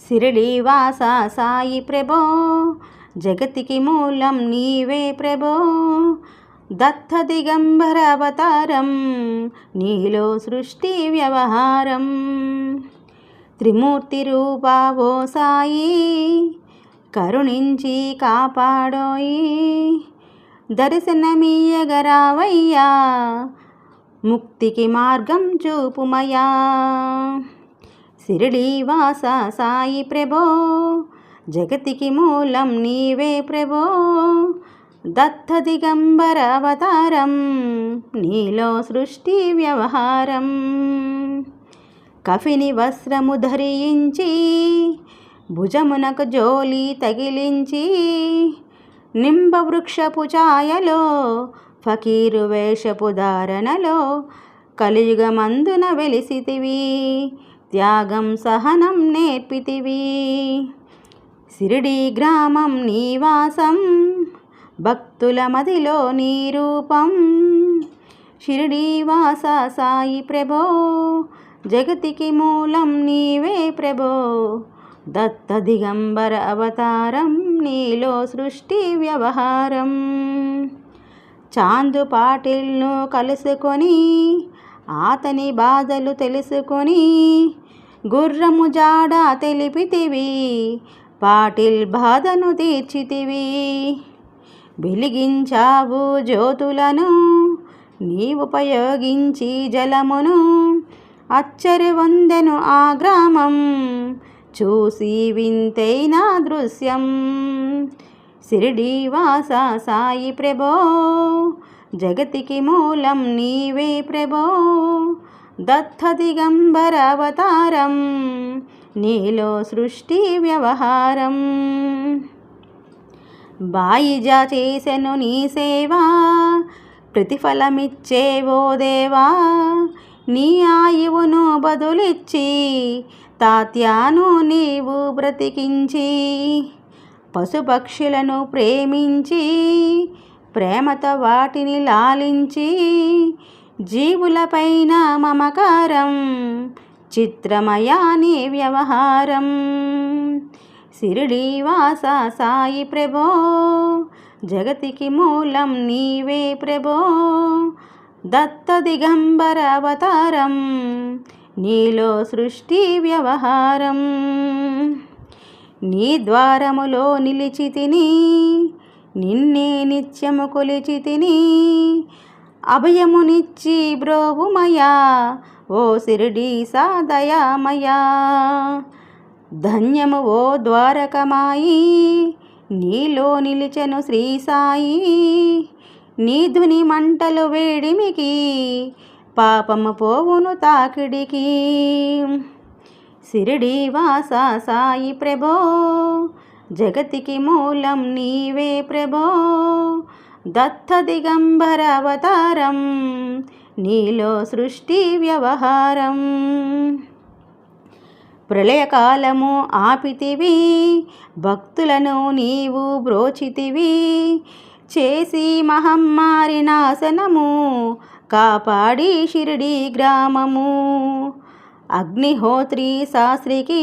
శిరిడీవాస సాయి ప్రభో జగతికి మూలం నీవే ప్రభో. దత్త దిగంబర అవతారం నీలో సృష్టి వ్యవహారం. త్రిమూర్తి రూపావో సాయి కరుణించి కాపాడోయి. దర్శనమీయగరావయ్యా ముక్తికి మార్గం చూపుమయా శిరిడీవాస సాయి ప్రభో జగతికి మూలం నీవే ప్రభో. దత్త దిగంబర అవతారం నీలో సృష్టి వ్యవహారం. కఫిని వస్త్రము ధరించి భుజమునకు జోలి తగిలించి నింబవృక్షపు ఛాయలో ఫకీరు వేషపు ధారణలో కలియుగమందున వెలిసితివి. త్యాగం సహనం నేర్పితివి. సిరిడి గ్రామం నీవాసం భక్తుల మదిలో నీ రూపం. షిరిడీవాస సాయి ప్రభో జగతికి మూలం నీవే ప్రభో. దత్త దిగంబర అవతారం నీలో సృష్టి వ్యవహారం. చాందు పాటిల్ను కలుసుకొని అతని బాధలు తెలుసుకొని గుర్రము జాడ తెలిపితివి పాటిల్ బాధను తీర్చితివి. వెలిగించావు జ్యోతులను నీ ఉపయోగించి జలమును. అచ్చరి వందెను ఆ గ్రామం చూసి వింతైన దృశ్యం. సిరిడీవాస సాయి ప్రభో జగతికి మూలం నీవే ప్రభో. దత్త దిగంబర అవతారం నీలో సృష్టి వ్యవహారం. బాయిజా చేసెను నీ సేవా ప్రతిఫలమిచ్చేవో దేవా. నీ ఆయువును బదులిచ్చి తాత్యాను నీవు బ్రతికించి పశుపక్షులను ప్రేమించి ప్రేమతో వాటిని లాలించి జీవులపైన మమకారం చిత్రమయాని వ్యవహారం. సిరిడీవాస సాయి ప్రభో జగతికి మూలం నీవే ప్రభో. దత్త దిగంబర అవతారం నీలో సృష్టి వ్యవహారం. నీ ద్వారములో నిలిచి తిని నిన్నే నిత్యము కొలిచి తిని అభయమునిచ్చి బ్రోవుమయా ఓ సిరిడి సాదయామయా. ధన్యము ఓ ద్వారకమాయి నీలో నిలిచెను శ్రీ సాయి. నీ ధుని మంటలు వేడిమికి పాపము పోవును తాకిడికి. సిరిడి వాస సాయి ప్రభో జగతికి మూలం నీవే ప్రభో. దత్త దిగంబర అవతారం నీలో సృష్టి వ్యవహారం. ప్రళయకాలము ఆపితివి భక్తులను నీవు బ్రోచితివి. చేసి మహమ్మారి నాశనము కాపాడి షిరిడి గ్రామము. అగ్నిహోత్రి శాస్త్రికి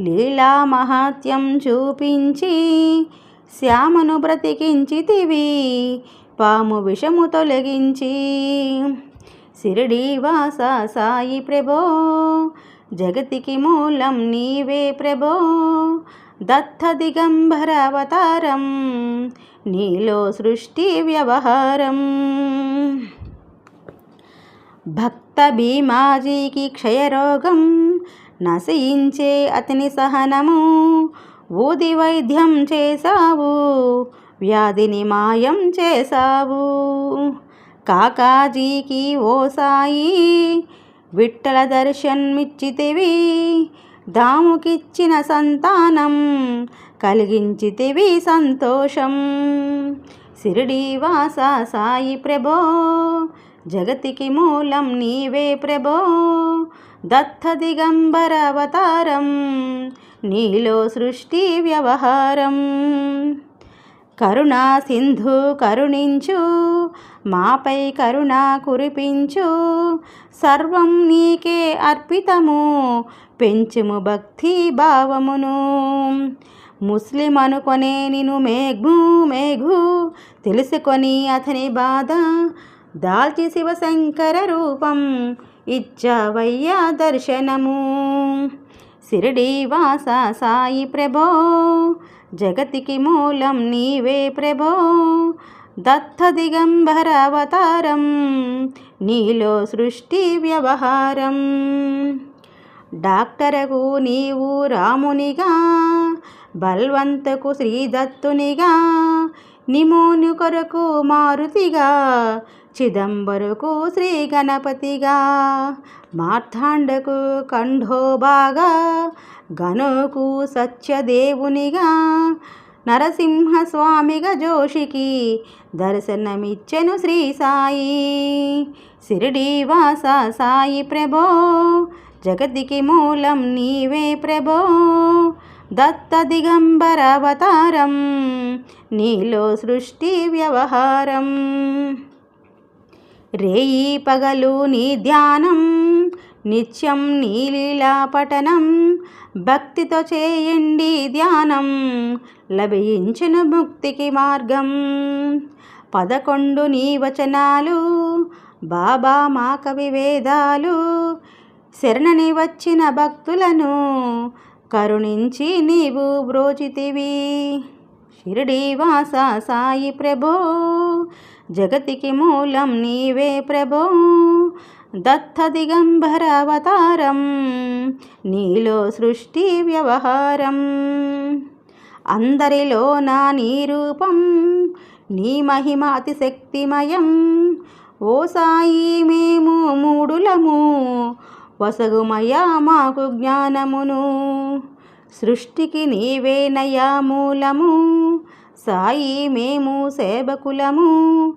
లీలా మహాత్యం చూపించి శ్యామను బ్రతికించితివి పాము విషము తొలగించి. సిరిడి వాస సాయి ప్రభో జగతికి మూలం నీవే ప్రభో దత్త దిగంబర అవతారం నీలో సృష్టి వ్యవహారం. భక్త భీమాజీకి క్షయరోగం నశించే అతని సహనము. ఊది వైద్యం చేశావు వ్యాధిని మాయం చేశావు. కాకాజీకి ఓ సాయి విట్టల దర్శన్మిచ్చితివి దాముకిచ్చిన సంతానం కలిగించితివి సంతోషం. సిరిడీవాస సాయి ప్రభో జగతికి మూలం నీవే ప్రభో. దత్త దిగంబర అవతారం నీలో సృష్టి వ్యవహారం. కరుణా సింధు కరుణించు మాపై కరుణ కురిపించు. సర్వం నీకే అర్పితము పెంచుము భక్తి భావమును. ముస్లిం అనుకొనే నిను మేఘు మేఘు తెలుసుకొని అతని బాధ దాల్చి శివశంకర రూపం ఇచ్చవయ్యా దర్శనము. సిరిడి వాస సాయి ప్రభో జగతికి మూలం నీవే ప్రభో. దత్త దిగంబర అవతారం నీలో సృష్టి వ్యవహారం. డాక్టరకు నీవు రామునిగా బల్వంతకు శ్రీదత్తునిగా నిమోను కొరకు మారుతిగా చిదంబరుకు శ్రీ గణపతిగా మార్తాండకు కంఠోబాగా గనుకు సత్యదేవునిగా నరసింహస్వామిగా జోషికి దర్శనమిచ్చెను శ్రీ సాయి. శిరిడీవాస సాయి ప్రభో జగతికి మూలం నీవే ప్రభో దత్త దిగంబరవతారం నీలో సృష్టి వ్యవహారం. రేయి పగలు నీ ధ్యానం నిత్యం నీలీలా పఠనం భక్తితో చేయండి ధ్యానం లభించిన ముక్తికి మార్గం. పదకొండు నీ వచనాలు బాబా మా కవి వేదాలు శరణని వచ్చిన భక్తులను కరుణించి నీవు బ్రోచితివి. షిరిడి వాస సాయి ప్రభో. జగతికి మూలం నీవే ప్రభో. దత్త దిగంబర అవతారం నీలో సృష్టి వ్యవహారం. అందరిలో నా నీ రూపం నీ మహిమ అతిశక్తిమయం. ఓ సాయి మేము మూడులము. వసగుమయా మాకు జ్ఞానమును. సృష్టికి నీవేనయా మూలము సాయి మేము సేవకులము.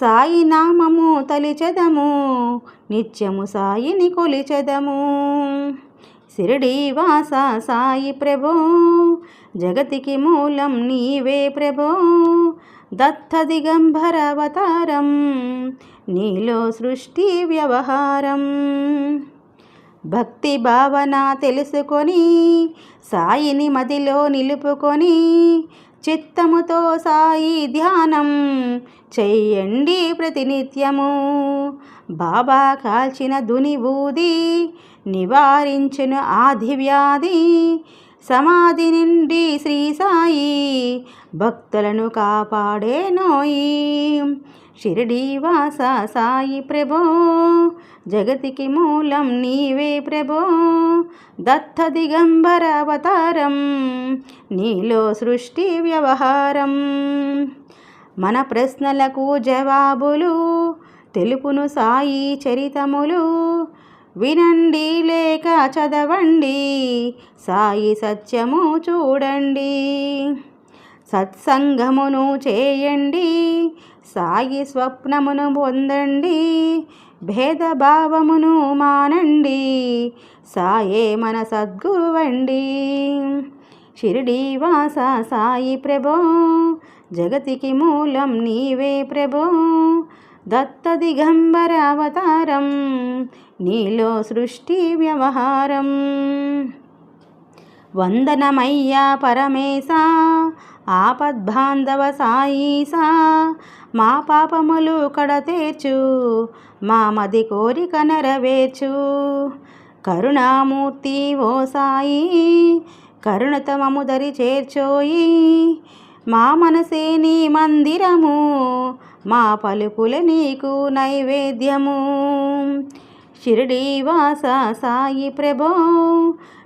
సాయి నామము తలిచెదము. నిత్యము సాయిని కొలిచెదము. సిరిడి వాస సాయి ప్రభో జగతికి మూలం నీవే ప్రభో. దత్త దిగంబర అవతారం నీలో సృష్టి వ్యవహారం. భక్తి భావన తెలుసుకొని సాయిని మదిలో నిలుపుకొని చిత్తముతో సాయి ధ్యానం చెయ్యండి ప్రతినిత్యము. బాబా కాల్చిన దుని ఊది నివారించును ఆదివ్యాధి సమాధి నుండి శ్రీ సాయి భక్తులను కాపాడే నోయి. షిరిడీవాస సాయి ప్రభో జగతికి మూలం నీవే ప్రభో. దత్త దిగంబర అవతారం నీలో సృష్టి వ్యవహారం. మన ప్రశ్నలకు జవాబులు తెలుపును సాయి చరితములు. వినండి లేక చదవండి సాయి సత్యము చూడండి. సత్సంగమును చేయండి సాయి స్వప్నమును పొందండి భేదభావమును మానండి సాయే మన సద్గురువండి షిరిడి వాస సాయి ప్రభో జగతికి మూలం నీవే ప్రభో దత్త దిగంబర అవతారం నీలో సృష్టి వ్యవహారం. వందనమయ్యా పరమేశా ఆపద్బాంధవ సాయీసా మా పాపములు కడతేర్చు మా మది కోరిక నెరవేర్చు. కరుణామూర్తి ఓ సాయి కరుణతమము దరి చేర్చోయి మా మనసే నీ మందిరము మా పలుకుల నీకు నైవేద్యము. షిరిడీవాస సాయి ప్రభో